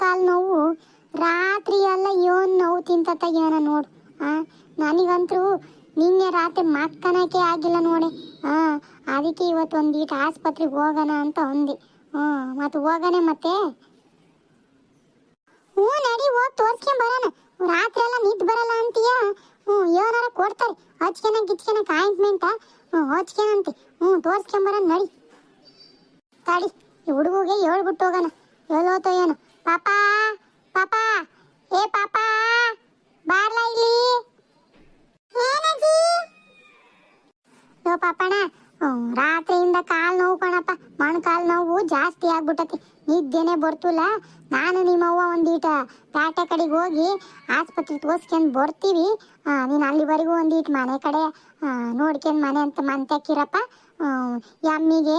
ಮೊಣಕಾಲು ನೋವು ರಾತ್ರಿ ಎಲ್ಲ ಏನು ನೋವು ತಿಂತತ್ತ ಏನ ನೋಡು, ಆ? ನನಗಂತೂ ನಿನ್ನೆ ರಾತ್ರಿ ಮಕ್ಕನಕ್ಕೆ ಆಗಿಲ್ಲ ನೋಡಿ, ಆ? ಅದಕ್ಕೆ ಇವತ್ತು ಒಂದೀಟ ಆಸ್ಪತ್ರೆಗೆ ಹೋಗೋಣ ಅಂತ ಅಂದೆ ಹ್ಞೂ ಮತ್ತೆ ಹೋಗೋಣ ಮತ್ತೆ? ಹ್ಞೂ ನಡಿ, ಹೋಗಿ ತೋರ್ಸ್ಕೊಂಡ್ ಬರೋಣ. ರಾತ್ರಿ ಎಲ್ಲ ನಿದ್ದು ಬರಲ್ಲ ಅಂತೀಯ? ಹ್ಞೂ, ಏನಾರ ಕೊಡ್ತಾರೆ ಹಚ್ಕೊಳಕ್ ಗಿಚ್ಕೊಳಕ್ ಆಯಿಂಟ್ಮೆಂಟ ಹ್ಞೂ ಹಚ್ಕೆನಂತೆ ಹ್ಞೂ, ತೋರ್ಸ್ಕೊಂಡ್ ಬರೋಣ ನಡಿ. ತಡಿ ಹುಡುಗಿಗೆ ಹೇಳ್ಬಿಟ್ಟು ಹೋಗೋಣ, ಹೇಳೋತೋ ಏನು. ಪಾಪಾ ಪಾಪಾ ಏ ಪಾಪಾ ಬಾರ್ಲ ಇಲ್ಲಿ? ಏನಜ್ಜಿ ಯೋ ಪಾಪಣ್ಣ ಹ್ಮ್, ರಾತ್ರಿಯಿಂದ ಕಾಲ್ ನೋವು ಕಣಪ್ಪ ಮಣ್ ಕಾಲ್ ನೋವು ಜಾಸ್ತಿ ಆಗ್ಬಿಟ್ಟತಿ. ನಿದ್ದೆನೆ ಬರ್ತಿಲ್ಲ. ನಾನು ನಿಮ್ಮವ್ವ ಒಂದೀಟ ಪ್ಯಾಟೆ ಕಡೆಗೆ ಹೋಗಿ ಆಸ್ಪತ್ರೆ ತೋರ್ಸ್ಕೊಂಡು ಬರ್ತೀವಿ. ನೀನು ಅಲ್ಲಿವರೆಗೂ ಒಂದೀಟ್ ಮನೆ ಕಡೆ ನೋಡ್ಕೊಂಡು ಮನೆ ಅಂತ ಮಂತಕ್ಕಿರಪ್ಪ ಎಮ್ಮಿಗೆ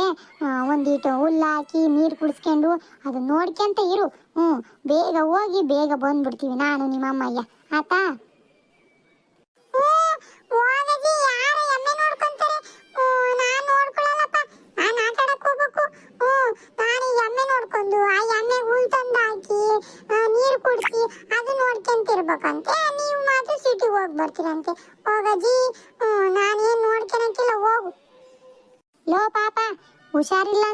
ಒಂದೀಟು ಹುಲ್ಲು ಹಾಕಿ ನೀರು ಕುಡಿಸ್ಕೊಂಡು ಅದು ನೋಡ್ಕೊಂತ ಇರು. ಹ್ಞೂ ಬೇಗ ಹೋಗಿ ಬೇಗ ಬಂದ್ಬಿಡ್ತೀವಿ ನಾನು ನಿಮ್ಮಮ್ಮಯ್ಯ. ಆತಾ ಹೋಗಜಿ ಯಾರು ಎಮ್ಮೆ ನೋಡ್ಕೊಂತಾರೆ? ನಾನು ನೋಡ್ಕೊಳ್ಳಲ್ಲಪ್ಪ. ನಾನು ಆಟ ಆಡಕ್ ಹೋಗ್ಬೇಕು. ಹ್ಮ್, ನಾನು ಈ ಎಮ್ಮೆ ನೋಡ್ಕೊಂಡು, ಆ ಎಮ್ಮೆ ಹುಲ್ ತಂದು ಹಾಕಿ ನೀರು ಕುಡಿಸಿ ಅದು ನೋಡ್ಕೊಂತಿರ್ಬೇಕಂತೆ. ನೀವು ಮಾತ್ರ ಸಿಟಿಗೆ ಹೋಗಿ ಬರ್ತೀರಂತೆ. ಹೋಗಜಿ ನಾನೇನು ನೋಡ್ಕೊಳಕ್ಕಿಲ್ಲ, ಹೋಗು. ಲೋ, ಪಾಪ, ಹುಷಾರಿಲ್ಲ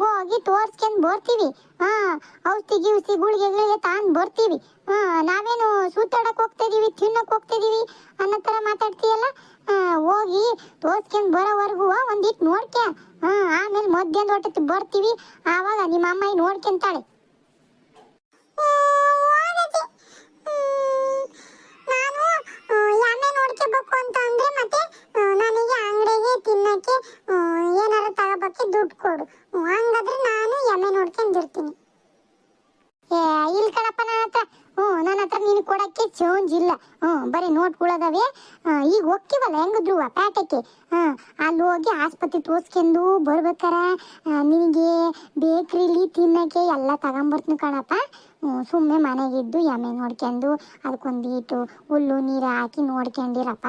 ಹೋಗಿ ತೋರ್ಸ್ಕೊಂಡ್ ಬರ್ತೀವಿ. ಹಾ, ಔಷಧಿ ಗಿವ್ಸಿ ಗುಳಿಗೆ ಗಿಳಿಗೆ ಬರ್ತೀವಿ. ಹಾ, ನಾವೇನು ಸುತ್ತಾಡಕ್ ಹೋಗ್ತಿದೀವಿ, ತಿನ್ನಕ್ ಹೋಗ್ತಿದೀವಿ ಅನ್ನೋ ತರ ಮಾತಾಡ್ತೀಯಲ್ಲ? ಹೋಗಿ ತೋರ್ಸ್ಕೊಂಡ್ ಬರೋವರೆಗೂ ಒಂದಿಟ್ಟು ನೋಡ್ಕ. ಹಾ, ಆಮೇಲೆ ಮಧ್ಯಾಹ್ನ ಹೊಟ್ಟೆ ಬರ್ತೀವಿ. ಆವಾಗ ನಿಮ್ಮ ಅಮ್ಮ ನೋಡ್ಕೊಂತಾಳೆ. ನಾನು ಎಮ್ಮೆ ನೋಡ್ಕೋಬೇಕು ಅಂತ ಅಂದ್ರೆ ಮತ್ತೆ ಆ, ನನಗೆ ಅಂಗಡಿಗೆ ತಿನ್ನಕ್ಕೆ ಆ, ಏನಾರ ತಗೋಬೇಕೆ ದುಡ್ಡು ಕೊಡು ಹ್ಮ್, ಹಂಗಾದ್ರೆ ನಾನು ಎಮ್ಮೆ ನೋಡ್ಕೊಂಡಿರ್ತೀನಿ ಏ ಇಲ್ಲಿ ಕಣಪ್ಪ ನನ್ನ ಹತ್ರ ಹ್ಞೂ ನನ್ನ ಹತ್ರ ನೀನು ಕೊಡಕ್ಕೆ ಚೇಂಜ್ ಇಲ್ಲ ಹ್ಞೂ ಬರೀ ನೋಟ್ಗಳದಾವೆ ಈಗ ಹೋಗ್ತೀವಲ್ಲ ಹೆಂಗಿದ್ರು ಪ್ಯಾಟಕ್ಕೆ ಹಾಂ ಅಲ್ಲಿ ಹೋಗಿ ಆಸ್ಪತ್ರೆ ತೋರಿಸ್ಕೊಂಡು ಬರ್ಬೇಕಾರ. ನಿನಗೆ ಬೇಕ್ರಿಲಿ ತಿನ್ನಕ್ಕೆ ಎಲ್ಲ ತಗೊಂಬರ್ತೀನಿ ಕಣಪ್ಪ. ಸುಮ್ಮನೆ ಮನೆಗಿದ್ದು ಎಮ್ಮೆ ನೋಡ್ಕೊಂಡು ಅದಕ್ಕೊಂದೀಟು ಹುಲ್ಲು, ನೀರು ಹಾಕಿ ನೋಡ್ಕೊಂಡಿರಪ್ಪ.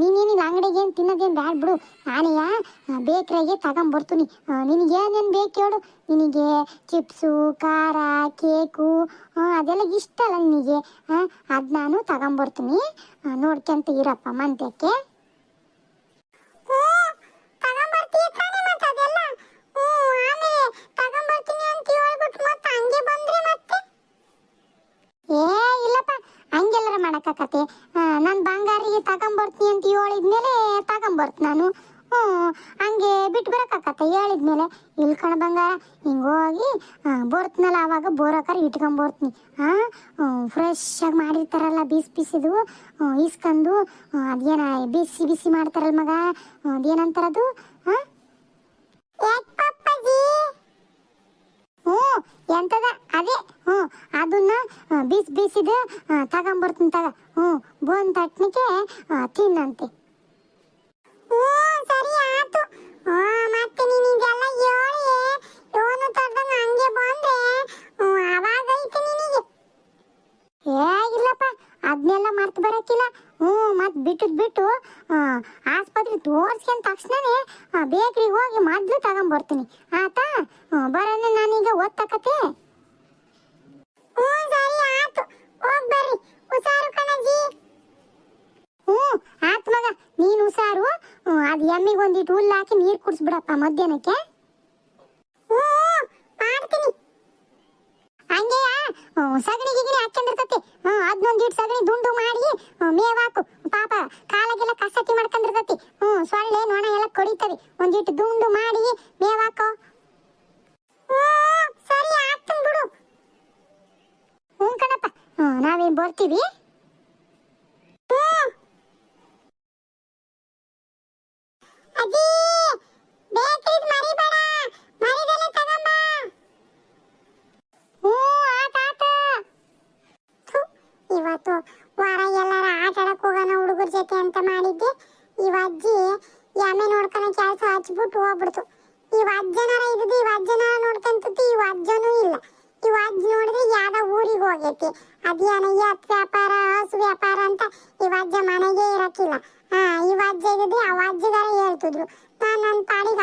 ನೀನೇನಿಲ್ಲ, ಅಂಗಡಿಗೆ ಏನು ತಿನ್ನೋದೇನು ಬ್ಯಾಡ ಬಿಡು. ನಾನೆಯ ಬೇಕ್ರಿಗೆ ತಗೊಂಬರ್ತೀನಿ. ನಿನಗೇನೇನು ಬೇಕು ಹೇಳು. ನಿನಗೆ ಚಿಪ್ಸು, ಖಾರ, ಕೇಕು ಅದೆಲ್ಲ ಇಷ್ಟ ಅಲ್ಲ ನಿನಗೆ. ಅದು ನಾನು ತಗೊಂಬರ್ತೀನಿ. ನೋಡ್ಕೊಂತ ಇರಪ್ಪ ಮಂತ್ಯಕ್ಕೆ ಏ ಇಲ್ಲಪ್ಪ ಹಂಗೆಲ್ಲರ ಮಾಡಕ್ಕಾಕತ್ತೆ ನಾನು ಬಂಗಾರಿಗೆ ತಗೊಂಬರ್ತೀನಿ ಅಂತ ಹೇಳಿದ್ಮೇಲೆ ತಗೊಂಬರ್ತೀನಿ ನಾನು ಹ್ಞೂ ಹಂಗೆ ಬಿಟ್ಟು ಬರೋಕ್ಕಾಕತ್ತೆ ಹೇಳಿದ್ಮೇಲೆ ಇಲ್ಲಿ ಕಣ ಬಂಗಾರ ಹಿಂಗೆ ಹೋಗಿ ಬರ್ತನಲ್ಲ ಆವಾಗ ಬೋರಕಾರ ಇಟ್ಕೊಂಬರ್ತೀನಿ. ಹಾಂ ಫ್ರೆಶ್ ಆಗಿ ಮಾಡಿರ್ತಾರಲ್ಲ ಬಿಸಿ ಬೀಸಿದು ಇಸ್ಕೊಂಡು ಅದೇನ ಬಿಸಿ ಬಿಸಿ ಮಾಡ್ತಾರಲ್ಲ ಮಗ ಅದೇನಂತಾರದು ಹಾಂ? ಹ್ಞೂ ಎಂತದ? ಅದೇ ಹ್ಞೂ ಅದನ್ನ ಬೀಸ್ ಬೀಸಿದು ತಗೊಂಬರ್ತೀನಿ ತಗ. ಹ್ಞೂ ಬೋನ್ ತಟ್ನಿಗೆ ಆ, ತಿನ್ನಂತೆ. ಹ್ಞೂ ಸರಿ ಆತು. ಮತ್ತೆ ನೀನು ಇದೆಲ್ಲ ಹೇಳಿ ಯೋನು ತರ್ದಂಗ ಹಂಗೆ ಬಂದ್ರೆ ಅವಾಗ ಐತೆ ನಿನಗೆ ಏ ಇಲ್ಲಪ್ಪ ಅದನ್ನೆಲ್ಲ ಮರ್ತು ಬರಕ್ಕಿಲ್ಲ ಹ್ಞೂ ಮತ್ತೆ ಬಿಟ್ಟದ್ ಬಿಟ್ಟು ಆ, ಆಸ್ಪತ್ರೆ ತೋರ್ಸ್ಕೊಂಡ್ ತಕ್ಷಣನೇ ಬೇಕ್ರಿಗೆ ಹೋಗಿ ಮೊದ್ಲು ತಗೊಂಬರ್ತೀನಿ ಆತಾ ಬರೋಣ ನಾನೀಗ ಓದ್ತಕತೆ ಹ್ಞೂ ಸರಿ ಆತು ಹೋಗ್ ಬರ್ರಿ ಹುಷಾರು ಕಣಜ್ಜಿ ಹ್ಞೂ ಆತ್ ಮಗ ಹ್ಞೂ ಅದು ಎಮ್ಮಿಗೆ ಒಂದಿಟ್ಟು ಹುಲ್ಲು ಹಾಕಿ ನೀರು ಕುಡಿಸ್ಬಿಡಪ್ಪ ಮಧ್ಯಾಹ್ನಕ್ಕೆ. ಹಂಗೆಯ? ಸಗಣಿ ಗಿಗಣಿ ಹಾಕೊಂಡಿರ್ತತಿ ಅದನ್ನೊಂದಿಟ್ಟು ಸಗಣಿ ದುಂಡು ಮಾಡಿ ಮೇವಾಕು ಪಾಪ, ಕಾಲಾಗೆಲ್ಲ ಕಸಟಿ ಮಾಡ್ಕೊಂಡಿರ್ತತಿ. ಹ್ಞೂ ಸೊಳ್ಳೆ, ನೊಣ ಎಲ್ಲ ಕಡಿತವೆ. ಒಂದಿಟ್ಟು ದುಂಡು ಮಾಡಿ, ಮೇವ್ ಹಾಕೋ. ಹ್ಞೂ ಸರಿ ಆಗ್ತೀನಿ ಬಿಡು. ಹ್ಞೂ ಕಣಪ್ಪ. ನಾವೇನು ಬರ್ತೀವಿ ಹ್ಞೂ ಅಜ್ಜಿ ಬೇಕ್ರಿದ್ ಮರಿಬೇಡ ಮರಿದೆಲ್ಲ ತಗೊಂಬ ಹ್ಞೂ ಆತ ಆತ ಥು, ಇವತ್ತು ವಾರ ಎಲ್ಲಾರ ಆಟ ಆಡಕ್ ಹೋಗೋಣ ಹುಡುಗರ ಜೊತೆ ಅಂತ ಮಾಡಿದ್ದೆ ಇವ ಅಜ್ಜಿ ಎಮ್ಮೆ ನೋಡ್ಕೊಳ ಕೆಲಸ ಹಚ್ಬಿಟ್ಟು ಹೋಗ್ಬಿಡ್ತು. ಇವ ಅಜ್ಜನಾರ ಇದ್ದದ್ದು ಇವ ಅಜ್ಜನಾರ ನೋಡ್ಕೊಂತತಿ ಇವ ಅಜ್ಜನೂ ಇಲ್ಲ. ಇವ ಅಜ್ಜಿ ನೋಡಿದ್ರೆ ಯಾವ್ದೋ ಊರಿಗೆ ಹೋಗೈತಿ. ಅದೇನ ಎತ್ ವ್ಯಾಪಾರ, ಹಸು ವ್ಯಾಪಾರ ಅಂತ ಇವ ಅಜ್ಜ ಮನೆಗೆ ಇರಕ್ಕಿಲ್ಲ ಹಾ ಇವ ಅಜ್ಜ ಇದ್ದಿದ್ರೆ ಅವ ಅಜ್ಜಿಗಾರ ಹೇಳ್ತಿದ್ರು. ನಾ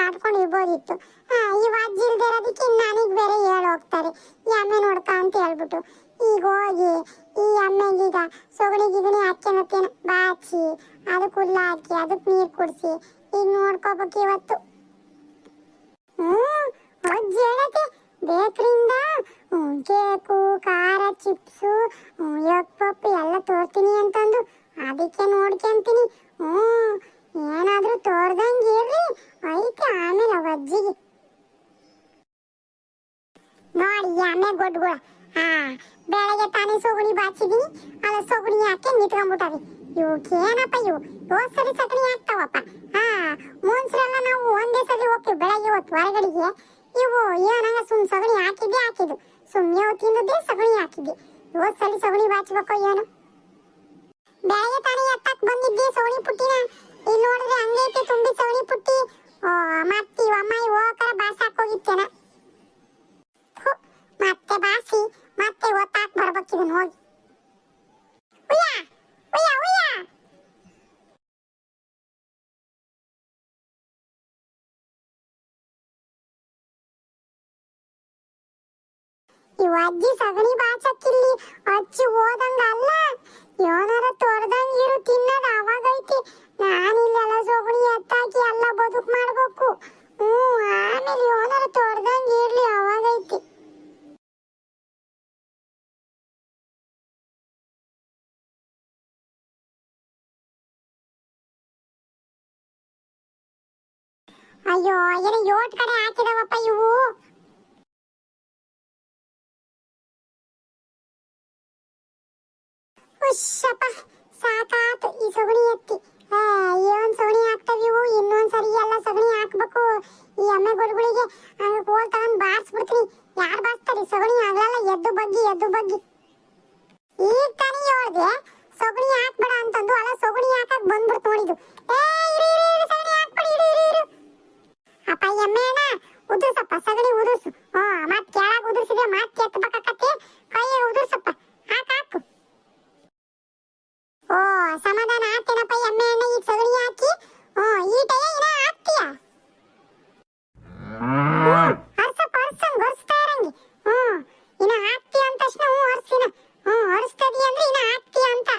ಆಡ್ಕೊಂಡು ಇರ್ಬೋದಿತ್ತು. ಈ ಇವ ಅಜ್ಜಿ ಇಲ್ದೇ ಇರೋದಕ್ಕೆ ನನಗೆ ಬೇರೆ ಹೇಳಿ ಹೋಗ್ತಾರೆ. ಈ ನೋಡ್ಕ ಅಂತ ಹೇಳ್ಬಿಟ್ಟು. ಈಗ ಹೋಗಿ, ಈ ಅಮ್ಮೆಗೀಗ ಸೊಗಣಿ ಗಿಗಣಿ ಹಾಕ್ಯನತ್ತೇನ ಬಾಚಿ ಅದಕ್ಕೆ ಹುಲ್ಲ ಹಾಕಿ ಅದಕ್ಕೆ ನೀರು ಕುಡಿಸಿ. ಈಗ ನೋಡ್ಕೋಬೇಕು ಇವತ್ತು. ಹ್ಞೂ, ಅಜ್ಜಿ ಹೇಳತ್ತೆ ಬೇಕ್ರಿಯಿಂದ ಕೇಕು, ಖಾರ, ಚಿಪ್ಸು ಎಗ್ ಪಪ್ಪು ಎಲ್ಲ ತೋರ್ತೀನಿ ಅಂತಂದು. ಅದಕ್ಕೆ ನೋಡ್ಕೊಂತೀನಿ. ಹ್ಮ್ ಏನಾದ್ರೂ ತೋರ್ದಂಗೆ ಇರ್ಲಿ ಐತೆ ಆಮೇಲೆ ಅವ ಅಜ್ಜಿಗೆ. ನೋಡಿ ಈ ಆಮೆ ಗೊಡ್ಗುಳ. ಹಾ, ಬೆಳಗ್ಗೆ ತಾನೇ ಸೊಗಣಿ ಬಾಚಿದೀನಿ ಅಲ್ಲ ಸೊಗಣಿ ಹಾಕಿ ನಿಂತ್ಕೊಂಡ್ಬಿಟ್ಟವಿ ಇವಕ್ಕೇನಪ್ಪ ಇವು? ಹೋದ್ ಸರಿ ಸಗಣಿ ಹಾಕ್ತಾವಪ್ಪ ಹಾ, ಮೂನ್ಸರೆಲ್ಲ ನಾವು ಒಂದೇ ಸರಿ ಹೋಗ್ತೀವಿ ಬೆಳಗ್ಗೆ ಹೊತ್ತು ಹೊರಗಡೆಗೆ. ಇವು ಏನಂಗ ಸುಮ್ ಸಗಣಿ ಹಾಕಿದ್ದೆ ಹಾಕಿದ್ದು. ಸುಮ್ಮನೆ ತಿಂದದ್ದೇ ಸಗಣಿ ಹಾಕಿದ್ದೆ. ಹೋದ್ ಸರಿ ಸಗಣಿ ಬಾಚ್ಬೇಕೋ ಏನು. ಬೆಳಗ್ಗೆ ತಾನೇ ಎತ್ತಕ್ ಬಂದಿದ್ದೆ ಸಗಣಿ ಪುಟ್ಟಿನ. ಇಲ್ಲಿ ನೋಡಿದ್ರೆ ಹಂಗೈತೆ ತುಂಬಿ ಸವಣಿ ಪುಟ್ಟಿ. ಓ, ಮತ್ತೆ ಅಮ್ಮ ಹೋಗಕರ ಬಾಸಾಕ್ ಹೋಗಿತ್ತೇನ ಮತ್ತೆ ಬಾಸಿ ಮತ್ತೆ ಒತ್ತಾಕ್ ಬರ್ಬೇಕಿದನ್ ಹೋಗಿ. ಇವ ಅಜ್ಜಿ ಸಗಣಿ ಬಾಚಕ್ಕಿಲ್ಲಿ ಅಜ್ಜಿ ಓದಂಗ ಅಲ್ಲ ಏನಾರ ತೋರ್ದಂಗ ಇರು ತಿನ್ನದ ಅವಾಗೈತಿ ನಾನಿಲ್ಲೆಲ್ಲ ಸೊಗಣಿ ಎತ್ತಾಕಿ ಎಲ್ಲ ಬದುಕು ಮಾಡ್ಬೇಕು. ಹ್ಮ್ ಆಮೇಲೆ ಯೋನಾರ ತೋರ್ದಂಗ ಇರ್ಲಿ ಅವಾಗೈತಿ ಅಯ್ಯೋ, ಏನೋ ಯೋಟ್ ಕಡೆ ಹಾಕಿದವಪ್ಪ ಇವು. ಉಶ್ಶಪ್ಪ ಸಾಕಾತು ಈ ಸಗಣಿ ಎತ್ತಿ. ಏನ್ ಸಗಣಿ ಹಾಕ್ತವಿವು ಇನ್ನೊಂದ್ ಸರಿ ಎಲ್ಲ ಸಗಣಿ ಹಾಕ್ಬೇಕು. ಈ ಎಮ್ಮೆಗೊಳಗಳಿಗೆ ಹಂಗ ಕೋಲ್ ತಗೊಂಡ್ ಬಾರ್ಸ್ಬಿಡ್ತೀನಿ. ಯಾರ್ ಬಾರ್ಸ್ತಾರೆ? ಸಗಣಿ ಆಗಲ್ಲ ಎದ್ದು ಬಗ್ಗಿ ಎದ್ದು ಬಗ್ಗಿ. ಈಗ ತಾನೇ ಹೇಳ್ದೆ ಸಗಣಿ ಹಾಕ್ಬೇಡ ಅಂತಂದು. ಅಲ್ಲ, ಸಗಣಿ ಹಾಕಕ್ ಬಂದ್ಬಿಡ್ತು ನೋಡಿದು. ಏ ಸಗಣಿ ಹಾಕ್ಬೇಡಿ ಅಪ್ಪ, ಎಮ್ಮೆ ಅಣ್ಣ, ಉದುರ್ಸಪ್ಪ. ಸಗಣಿ ಉದುರ್ಸು. ಹಾ ಮತ್ ಕೆಳಗ್ ಉದುರ್ಸಿದ್ರೆ ಮತ್ ಎತ್ತಬೇಕಾಕತ್ತೆ ಕೈಯಾಗ ಉದುರ್ಸಪ್ಪ. ಓ, ಸಮಾಧಾನ ಆಗ್ತೇನಪ್ಪ ಎಮ್ಮೆ ಅಣ್ಣ ಸಗಣಿ ಹಾಕಿ. ಓ ಈ ಟೈಯ ಇನ್ನ ಹಾಕ್ತೀಯ ಹರ್ಸಪ್ಪ, ಹರ್ಸಂಗ್ ಹರ್ಸ್ತಾ ಇರಂಗಿ. ಹ್ಞೂ ಇನ್ನ ಹಾಕ್ತೀಯ ಅಂತ ತಕ್ಷಣ ಹ್ಞೂ ಹರ್ಸಿನ ಹ್ಞೂ ಹರ್ಸ್ತದಿ ಅಂದ್ರೆ ಇನ್ನ ಹಾಕ್ತೀಯ ಅಂತ.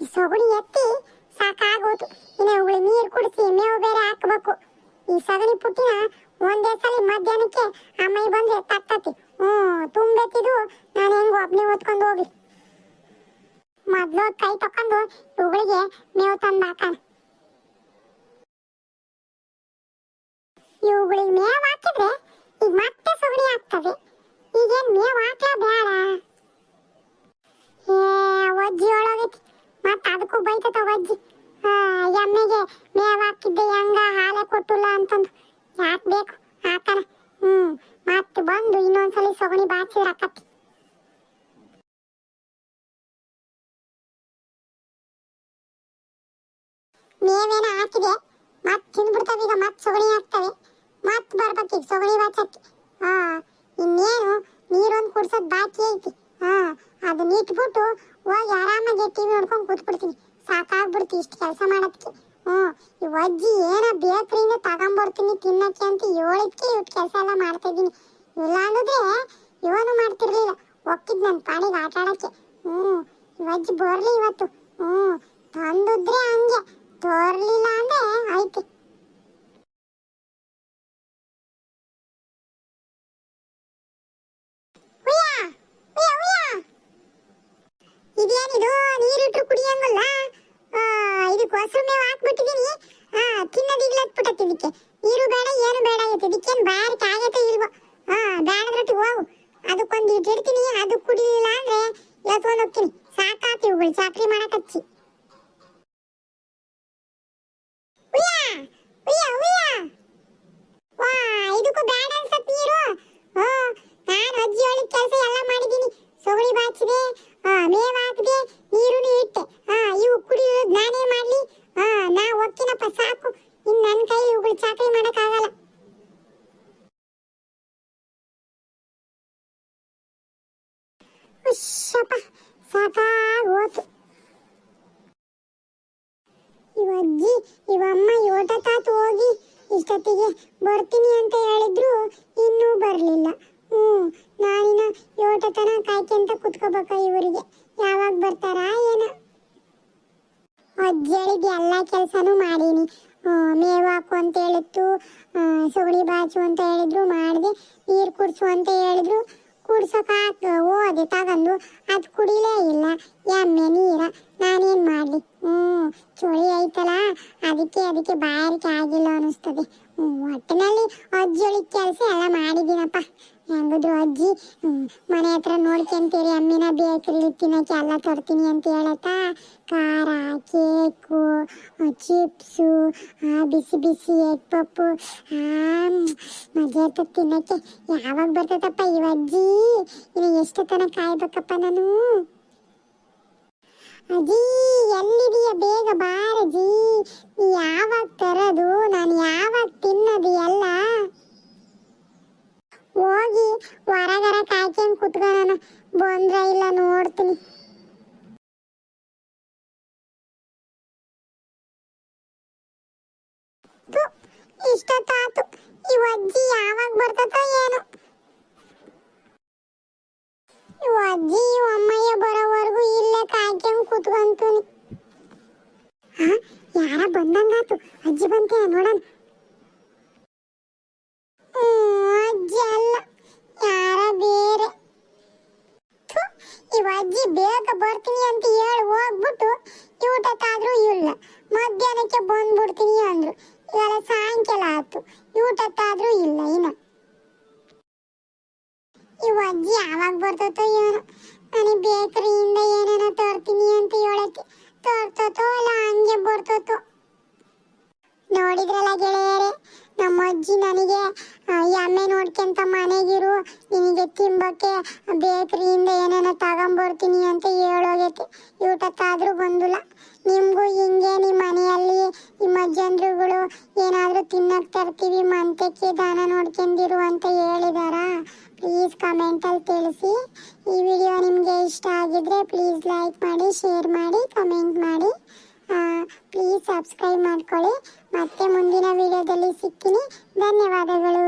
ಈ ಸಗಣಿ ಎತ್ತಿ ಸಾಕಾಗೋತು ಇನ್ನ ಇವುಗಳು ನೀರು ಕುಡಿಸಿ ಮೇವು ಬೇರೆ ಹಾಕ್ಬೇಕು. ಈ ಸಗಣಿ ಪುಟ್ಟಿನ ಒಂದೇ ಸಲ ಮಧ್ಯಾಹ್ನಕ್ಕೆ ಅಮ್ಮೈ ಬಂದ್ರೆ ತತ್ತತಿ. ಹ್ಮ್ ತುಂಬೆತ್ತಿದು ಒಬ್ನೇ ಹೊತ್ಕೊಂಡು ಹೋಗ್ಲಿ ಮೊದ್ಲು ಕೈ ತಕೊಂಡು ಇವುಗಳಿಗೆ ಮೇವು ತಂದು ಹಾಕೋಣ. ಇವುಗಳಿಗೆ ಮೇವು ಹಾಕಿದ್ರೆ ಈಗ ಮತ್ತೆ ಸಗಣಿ ಆಗ್ತದೆ. ಈಗೇನ್ ಮೇವು ಹಾಕ್ಲಾ ಬೇಡ ಏ ಒಜ್ಜಿ ಒಳಗೈತಿ. ಮತ್ತ ಅದಕ್ಕೂ ಬೈತತ ಒಜ್ಜಿ ಎಮ್ಮೆಗೆ ಮೇವ್ ಹಾಕಿದ್ದೆ ಹೆಂಗ ಹಾಲೆ ಕೊಟ್ಟಿಲ್ಲ ಅಂತಂದು. ಯಾಕೆ ಬೇಕು? ಹಾಕಣ. ಹ್ಮ್, ಮತ್ತೆ ಬಂದು ಇನ್ನೊಂದ್ಸಲಿ ಸಗಣಿ ಬಾಚಿದ್ರ ಅಕ್ಕತ್ತಿ ಮೇವೇನ ಹಾಕಿದೆ. ಮತ್ ತಿಂದ್ಬಿಡ್ತಾವ ಈಗ ಮತ್ ಸೊಗಣಿ ಹಾಕ್ತವೆ. ಮತ್ ಬರ್ಬೇಕು ಈಗ ಸೊಗಣಿ ಬಾಚಕ್ಕೆ. ಹಾ, ಇನ್ನೇನು ನೀರೊಂದು ಕುಡ್ಸೋದ್ ಬಾಕಿ ಐತಿ. ಹಾ ಅದನ್ನ ಇಟ್ಬಿಟ್ಟು ಹೋಗಿ ಆರಾಮಾಗಿ ಟಿವಿ ನೋಡ್ಕೊಂಡು ಕೂತ್ಬಿಡ್ತೀನಿ. ಸಾಕಾಗ್ಬಿಡ್ತಿ ಇಷ್ಟು ಕೆಲಸ ಮಾಡೋದಕ್ಕೆ ಹ್ಞೂ, ಈ ಅಜ್ಜಿ ಏನೋ ಬೇಕ್ರಿಯಿಂದ ತಗೊಂಬರ್ತೀನಿ ತಿನ್ನಕ್ಕೆ ಅಂತ ಹೇಳಿದ್ಕೆ ಇಷ್ಟು ಕೆಲಸ ಎಲ್ಲ ಮಾಡ್ತಾ ಇದ್ದೀನಿ. ಇಲ್ಲ ಅಂದಿದ್ರೆ ಇವನು ಮಾಡ್ತಿರ್ಲಿಲ್ಲ. ಹೋಗ್ತಿದ್ ನನ್ನ ಪಾಡಿಗೆ ಆಟ ಆಡೋಕ್ಕೆ ಹ್ಞೂ ಅಜ್ಜಿ ಬರಲಿ ಇವತ್ತು. ಹ್ಞೂ, ತಂದಿದ್ರೆ ಹಂಗೆ. ತೋರ್ಲಿಲ್ಲ ಅಂದ್ರೆ ಆಯ್ತು. ಇದೇನಿದು, ನೀರಿಟ್ರು ಕುಡಿಯಂಗಲ್ಲ? ಇದಕ್ಕೆ ಹೊಸರು ಮೇವು ಹಾಕ್ಬಿಟ್ಟಿದೀನಿ. ಹಾ ತಿನ್ನೋದಿಲ್ಲ ಹತ್ಬಿಟ್ಟತಿ ಇದಕ್ಕೆ. ನೀರು ಬೇಡ, ಏನು ಬೇಡ ಆಗೈತೆ ಇದಕ್ಕೇನು ಬಾರಿಕೆ ಆಗೈತೆ ಇಲ್ವೋ? ಹಾ ಬೇಡದ್ರೊಟ್ಟಿಗೆ ಹೋಗು. ಅದಕ್ಕೊಂದು ಇಟ್ಟಿರ್ತೀನಿ, ಅದು ಕುಡಿಲಿಲ್ಲ ಅಂದ್ರೆ ಎತ್ಕೊಂಡು ಹೋಗ್ತೀನಿ. ಸಾಕಾತಿ ಇವುಗಳು, ಚಾಕ್ರಿ ಮಾಡಕ್ಕೆ ಉಯ್ಯ ಉಯ್ಯ ವಾ ಇದಕ್ಕೂ ಬೇಡ ಅನ್ಸತ್ ನೀರು ಹಾ ನಾನು ಅಜ್ಜಿ ಹೇಳಿದ ಕೆಲಸ ಎಲ್ಲ ಮಾಡಿದ್ದೀನಿ ಸೊಗಳಿ ಬಾಚಿದೆ ಆ, ಮೇವ್ ಹಾಕಿದೆ ನೀರುನು ಇಟ್ಟೆ ಇವಮ್ಮ ಇವು ಹೋಗಿ ಅಜ್ಜಿ ಅಷ್ಟೊತ್ತಿಗೆ ಬರ್ತೀನಿ ಅಂತ ಹೇಳಿದ್ರು, ಇನ್ನೂ ಬರಲಿಲ್ಲ. ಹ್ಞೂ, ನಾನಿನ ಯೋಟತನ ಕಾಯ್ಕೊಂತ ಕುತ್ಕೋಬೇಕ ಇವರಿಗೆ. ಯಾವಾಗ ಬರ್ತಾರಾ ಏನು? ಅಜ್ಜಳಿಗೆ ಎಲ್ಲ ಕೆಲಸನೂ ಮಾಡೀನಿ. ಮೇವು ಹಾಕು ಅಂತ ಹೇಳಿತ್ತು ಸೊಗಡಿ ಬಾಚು ಅಂತ ಹೇಳಿದ್ರು, ಮಾಡಿದೆ, ನೀರು ಕುಡಿಸು ಅಂತ ಹೇಳಿದ್ರು. ಕುಡ್ಸೋಕೆ ಓದಿ ತಗೊಂಡು ಅದು ಕುಡಿಲೇ ಇಲ್ಲ. ಎಮ್ಮೆ ನೀರ, ನಾನೇನು ಮಾಡಲಿ? ಹ್ಞೂ, ಚಳಿ ಐತಲ್ಲ, ಅದಕ್ಕೆ ಅದಕ್ಕೆ ಬಾಯಾರಿಕೆ ಆಗಿಲ್ಲ ಅನ್ನಿಸ್ತದೆ. ಹ್ಞೂ, ಒಟ್ಟಿನಲ್ಲಿ ಅಜ್ಜೊಳಿಗೆ ಕೆಲಸ ಎಲ್ಲ ಮಾಡಿದ್ದೀನಪ್ಪ. ಹೆಂಗಿದ್ರು ಅಜ್ಜಿ. ಮನೆ ಹತ್ರ ನೋಡ್ಕೊಂತೀರಿ, ಅಮ್ಮಿನ ಬೇಕರಿ ತಿನ್ನಕ್ಕೆ ಎಲ್ಲ ತರ್ತೀನಿ ಅಂತ ಹೇಳತ್ತಾ? ಖಾರ, ಕೇಕು ಚಿಪ್ಸು ಬಿಸಿ ಬಿಸಿ ಎಗ್ ಪಪ್ಪು. ಮಜಾ ಇರ್ತದೆ ಯಾವಾಗ ಬರ್ತದಪ್ಪ ಇವ ಅಜ್ಜಿ? ಇನ್ನು ಎಷ್ಟು ತನಕ ಕಾಯ್ಬೇಕಪ್ಪ ನಾನು? ಅಜ್ಜಿ, ಎಲ್ಲಿದೀಯ? ಬೇಗ ಬಾರಜಿ ಯಾವಾಗ ತರೋದು? ನಾನು ಯಾವಾಗ ತಿನ್ನೋದು ಎಲ್ಲ ಹೋಗಿ ಹೊರಗರ ಕಾಯ್ಕೊಂಡು ಕುತ್ಕೊಳ್ಳೋಣ ಬಂದ್ರ ಇಲ್ಲ ನೋಡ್ತೀನಿ ಥು, ಇಷ್ಟೊತ್ತಾತು ಈ ಅಜ್ಜಿ ಯಾವಾಗ ಬರ್ತದೋ ಏನೋ ಇವ್ ಅಜ್ಜಿ ಅಮ್ಮಯ್ಯ ಬರೋವರೆಗೂ ಇಲ್ಲೇ ಹಾ ಯಾರ ಬಂದಂಗಾತು? ಅಜ್ಜಿ ಬಂತೆ ನೋಡೋಣ. ಅಜ್ಜಿ ಅಲ್ಲ, ಯಾರ ಬೇರೆ? ಇವ ಅಜ್ಜಿ ಬೇಗ ಬರ್ತೀನಿ ಅಂತ ಹೇಳಿ ಹೋಗ್ಬಿಟ್ಟು ಊಟಕ್ಕಾದ್ರೂ ಇಲ್ಲ. ಮಧ್ಯಾಹ್ನಕ್ಕೆ ಬಂದ್ಬಿಡ್ತೀನಿ ಅಂದ್ರು. ಇವಾಗ ಸಾಯಂಕಾಲ ಆಯ್ತು. ಊಟಕ್ಕಾದ್ರೂ ಇಲ್ಲ ಇನ್ನ. ಅಜ್ಜಿ ಯಾವಾಗ ಬರ್ತತೋ ಏನೋ. ನನಗೆ ಬೇಕರಿಯಿಂದ ಏನೇನೋ ತರ್ತೀನಿ ಅಂತ ಹೇಳಕ್ಕೆ ತರ್ತತೋ ಇಲ್ಲ ಹಂಗೆ ಬರ್ತತೋ. ನೋಡಿದ್ರಲ್ಲ ಗೆಳೆಯರೇ, ನಮ್ಮ ಅಜ್ಜಿ ನನಗೆ ಎಮ್ಮೆ ನೋಡ್ಕೊಂತ ಮನೆಗಿರು, ನಿನಗೆ ತಿಂಬಕ್ಕೆ ಬೇಕರಿಯಿಂದ ಏನೇನೋ ತಗೊಂಬರ್ತೀನಿ ಅಂತ ಹೇಳೋಗೈತೆ. ಊಟಕ್ಕಾದರೂ ಬಂದಿಲ್ಲ. ನಿಮಗೂ ಹಿಂಗೆ ನಿಮ್ಮ ಮನೆಯಲ್ಲಿ ನಿಮ್ಮ ಜನರುಗಳು ಏನಾದರೂ ತಿನ್ನಕ್ಕೆ ತರ್ತೀವಿ ಮಂತಕ್ಕೆ ದಾನ ನೋಡ್ಕೊಂಡಿರು ಅಂತ ಹೇಳಿದಾರ? ಪ್ಲೀಸ್ ಕಮೆಂಟಲ್ಲಿ ತಿಳಿಸಿ. ಈ ವಿಡಿಯೋ ನಿಮಗೆ ಇಷ್ಟ ಆಗಿದ್ರೆ ಪ್ಲೀಸ್ ಲೈಕ್ ಮಾಡಿ ಶೇರ್ ಮಾಡಿ ಕಮೆಂಟ್ ಮಾಡಿ. ಪ್ಲೀಸ್ ಸಬ್ಸ್ಕ್ರೈಬ್ ಮಾಡ್ಕೊಳ್ಳಿ. ಮತ್ತೆ ಮುಂದಿನ ವಿಡಿಯೋದಲ್ಲಿ ಸಿಗ್ತೀನಿ. ಧನ್ಯವಾದಗಳು.